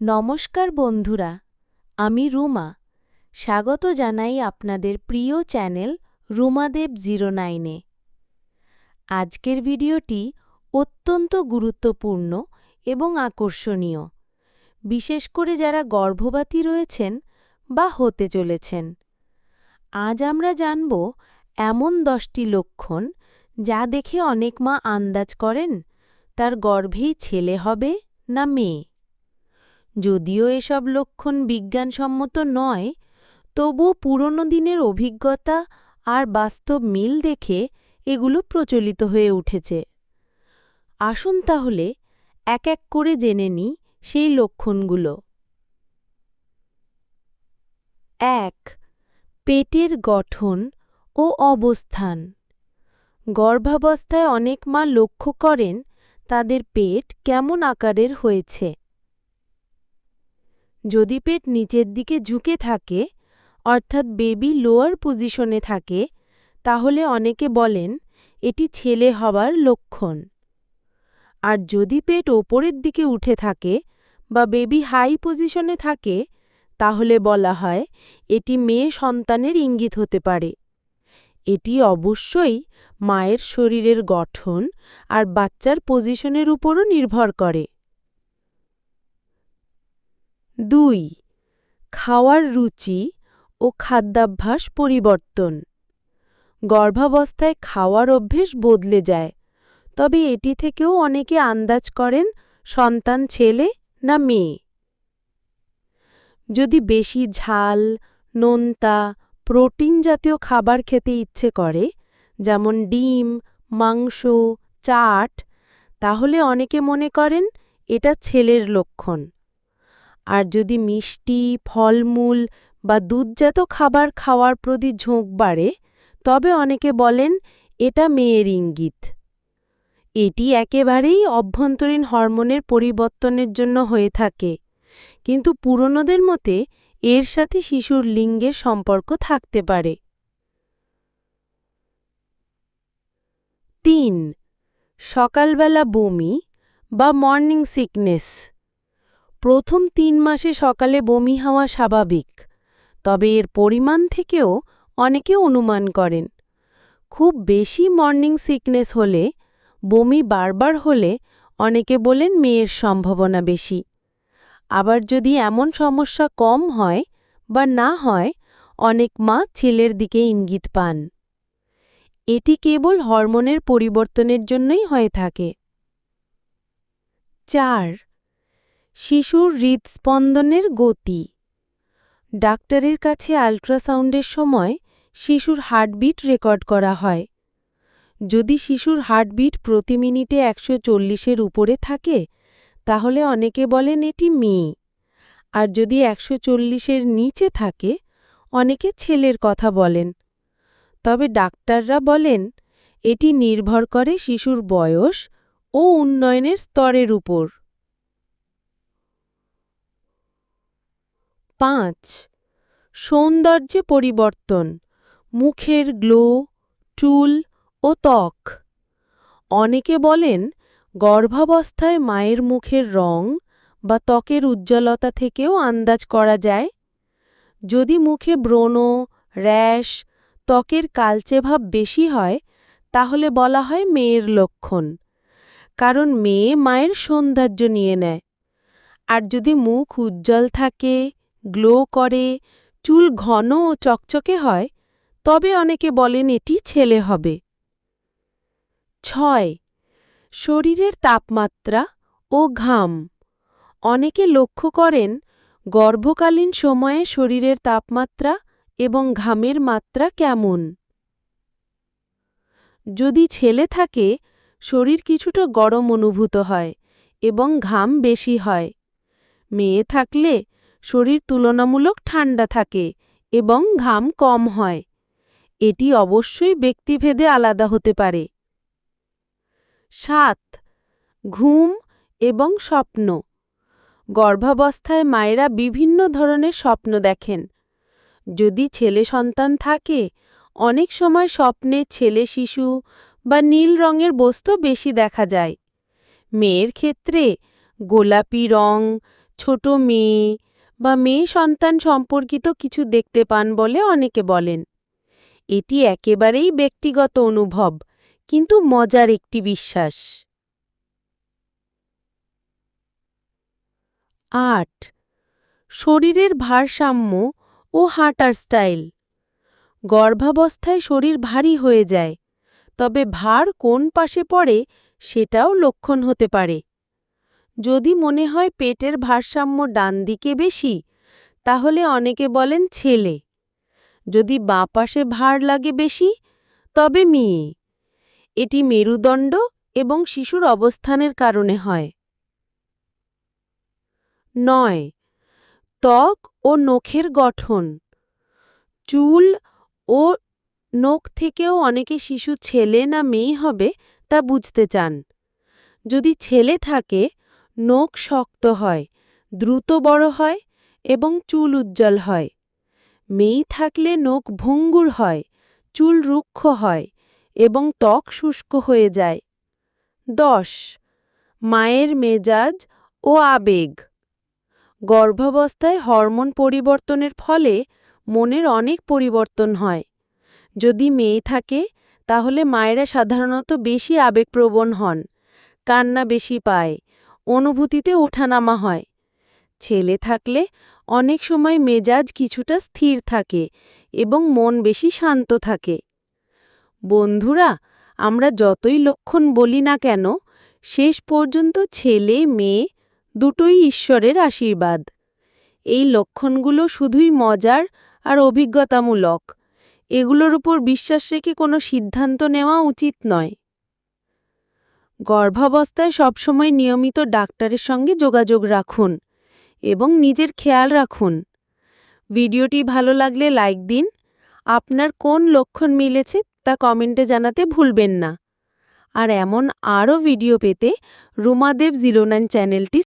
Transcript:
নমস্কার বন্ধুরা, আমি রুমা। স্বাগত জানাই আপনাদের প্রিয় চ্যানেল রুমাদেব জিরো নাইনে। আজকের ভিডিওটি অত্যন্ত গুরুত্বপূর্ণ এবং আকর্ষণীয়। বিশেষ করে যারা গর্ভবতী রয়েছেন বা হতে চলেছেন। আজ আমরা জানব এমন দশটি লক্ষণ যা দেখে অনেক মা আন্দাজ করেন, তার গর্ভেই ছেলে হবে না মেয়ে। যদিও এসব লক্ষণ বিজ্ঞানসম্মত নয়, তবুও পুরনো দিনের অভিজ্ঞতা আর বাস্তব মিল দেখে এগুলো প্রচলিত হয়ে উঠেছে। আসুন তাহলে এক এক করে জেনে নিই সেই লক্ষণগুলো। এক, পেটের গঠন ও অবস্থান। গর্ভাবস্থায় অনেক মা লক্ষ্য করেন তাদের পেট কেমন আকারের হয়েছে। যদি পেট নিচের দিকে ঝুঁকে থাকে, অর্থাৎ বেবি লোয়ার পজিশনে থাকে, তাহলে অনেকে বলেন এটি ছেলে হবার লক্ষণ। আর যদি পেট ওপরের দিকে উঠে থাকে বা বেবি হাই পজিশনে থাকে, তাহলে বলা হয় এটি মেয়ে সন্তানের ইঙ্গিত হতে পারে। এটি অবশ্যই মায়ের শরীরের গঠন আর বাচ্চার পজিশনের উপরও নির্ভর করে। দুই, খাওয়ার রুচি ও খাদ্যাভ্যাস পরিবর্তন। গর্ভাবস্থায় খাওয়ার অভ্যেস বদলে যায়, তবে এটি থেকেও অনেকে আন্দাজ করেন সন্তান ছেলে না মেয়ে। যদি বেশি ঝাল, নোনতা, প্রোটিন জাতীয় খাবার খেতে ইচ্ছে করে, যেমন ডিম, মাংস, চাট, তাহলে অনেকে মনে করেন এটা ছেলের লক্ষণ। আর যদি মিষ্টি, ফলমূল বা দুধজাত খাবার খাওয়ার প্রতি ঝোঁক বাড়ে, তবে অনেকে বলেন এটা মেয়ের ইঙ্গিত। এটি একেবারেই অভ্যন্তরীণ হরমোনের পরিবর্তনের জন্য হয়ে থাকে, কিন্তু পুরনোদের মতে এর সাথে শিশুর লিঙ্গের সম্পর্ক থাকতে পারে। তিন, সকালবেলা বমি বা মর্নিং সিকনেস। প্রথম তিন মাসে সকালে বমি হওয়া স্বাভাবিক, তবে এর পরিমাণ থেকেও অনেকে অনুমান করেন। খুব বেশি মর্নিং সিকনেস হলে, বমি বারবার হলে অনেকে বলেন মেয়ের সম্ভাবনা বেশি। আবার যদি এমন সমস্যা কম হয় বা না হয়, অনেক মা ছেলের দিকে ইঙ্গিত পান। এটি কেবল হরমোনের পরিবর্তনের জন্যই হয়ে থাকে। চার শিশুর হৃদস্পন্দনের গতি। ডাক্তারের কাছে আল্ট্রাসাউন্ডের সময় শিশুর হার্টবিট রেকর্ড করা হয়। যদি শিশুর হার্টবিট প্রতি মিনিটে একশো চল্লিশের উপরে থাকে, তাহলে অনেকে বলেন এটি মেয়ে। আর যদি একশো চল্লিশের নিচে থাকে, অনেকে ছেলের কথা বলেন। তবে ডাক্তাররা বলেন, এটি নির্ভর করে শিশুর বয়স ও উন্নয়নের স্তরের উপর। পাঁচ। সৌন্দর্যে পরিবর্তন। মুখের গ্লো, চুল ও ত্বক। অনেকে বলেন, গর্ভাবস্থায় মায়ের মুখের রং বা ত্বকের উজ্জ্বলতা থেকেও আন্দাজ করা যায়। যদি মুখে ব্রণ, র্যাশ, ত্বকের কালচে ভাব বেশি হয়, তাহলে বলা হয় মেয়ের লক্ষণ। কারণ মেয়ে মায়ের সৌন্দর্য নিয়ে নেয়। আর যদি মুখ উজ্জ্বল থাকে গ্লো করে, চুল ঘন ও চকচকে হয়, তবে অনেকে বলেন এটি ছেলে হবে। ছয়, শরীরের তাপমাত্রা ও ঘাম। অনেকে লক্ষ্য করেন, গর্ভকালীন সময়ে শরীরের তাপমাত্রা এবং ঘামের মাত্রা কেমন। যদি ছেলে থাকে, শরীর কিছুটা গরম অনুভূত হয় এবং ঘাম বেশি হয়। মেয়ে থাকলে শরীর তুলনামূলক ঠান্ডা থাকে এবং ঘাম কম হয়। এটি অবশ্যই ব্যক্তিভেদে আলাদা হতে পারে। সাত, ঘুম এবং স্বপ্ন। গর্ভাবস্থায় মায়েরা বিভিন্ন ধরনের স্বপ্ন দেখেন। যদি ছেলে সন্তান থাকে, অনেক সময় স্বপ্নে ছেলে শিশু বা নীল রঙের বস্তু বেশি দেখা যায়। মেয়ের ক্ষেত্রে গোলাপি রং, ছোট মেয়ে বা মেয়ে সন্তান সম্পর্কিত কিছু দেখতে পান বলে অনেকে বলেন। এটি একেবারেই ব্যক্তিগত অনুভব, কিন্তু মজার একটি বিশ্বাস। আট। শরীরের ভারসাম্য ও হাঁটার স্টাইল। গর্ভাবস্থায় শরীর ভারী হয়ে যায়, তবে ভার কোন পাশে পড়ে সেটাও লক্ষণ হতে পারে। যদি মনে হয় পেটের ভারসাম্য ডান দিকে বেশি, তাহলে অনেকে বলেন ছেলে। যদি বাঁ পাশে ভার লাগে বেশি, তবে মেয়ে। এটি মেরুদণ্ড এবং শিশুর অবস্থানের কারণে হয়। নয়, ত্বক ও নখের গঠন। চুল ও নখ থেকেও অনেকে শিশু ছেলে না মেয়ে হবে তা বুঝতে চান। যদি ছেলে থাকে নখ শক্ত হয়, দ্রুত বড় হয় এবং চুল উজ্জ্বল হয়। মেয়ে থাকলে নখ ভঙ্গুর হয়, চুল রুক্ষ হয় এবং ত্বক শুষ্ক হয়ে যায়। দশ, মায়ের মেজাজ ও আবেগ। গর্ভাবস্থায় হরমোন পরিবর্তনের ফলে মনের অনেক পরিবর্তন হয়। যদি মেয়ে থাকে, তাহলে মায়েরা সাধারণত বেশি আবেগপ্রবণ হন, কান্না বেশি পায় অনুভূতিতে ওঠানামা হয়। ছেলে থাকলে অনেক সময় মেজাজ কিছুটা স্থির থাকে এবং মন বেশি শান্ত থাকে। বন্ধুরা, আমরা যতই লক্ষণ বলি না কেন, শেষ পর্যন্ত ছেলে, মেয়ে দুটোই ঈশ্বরের আশীর্বাদ। এই লক্ষণগুলো শুধুই মজার আর অভিজ্ঞতামূলক। এগুলোর উপর বিশ্বাস রেখে কোনো সিদ্ধান্ত নেওয়া উচিত নয়। গর্ভাবস্থায় সবসময় নিয়মিত ডাক্তারের সঙ্গে যোগাযোগ রাখুন এবং নিজের খেয়াল রাখুন। ভিডিওটি ভালো লাগলে লাইক দিন। আপনার কোন লক্ষণ মিলেছে তা কমেন্টে জানাতে ভুলবেন না। আর এমন আরও ভিডিও পেতে রুমাদেব জিলোনান চ্যানেলটি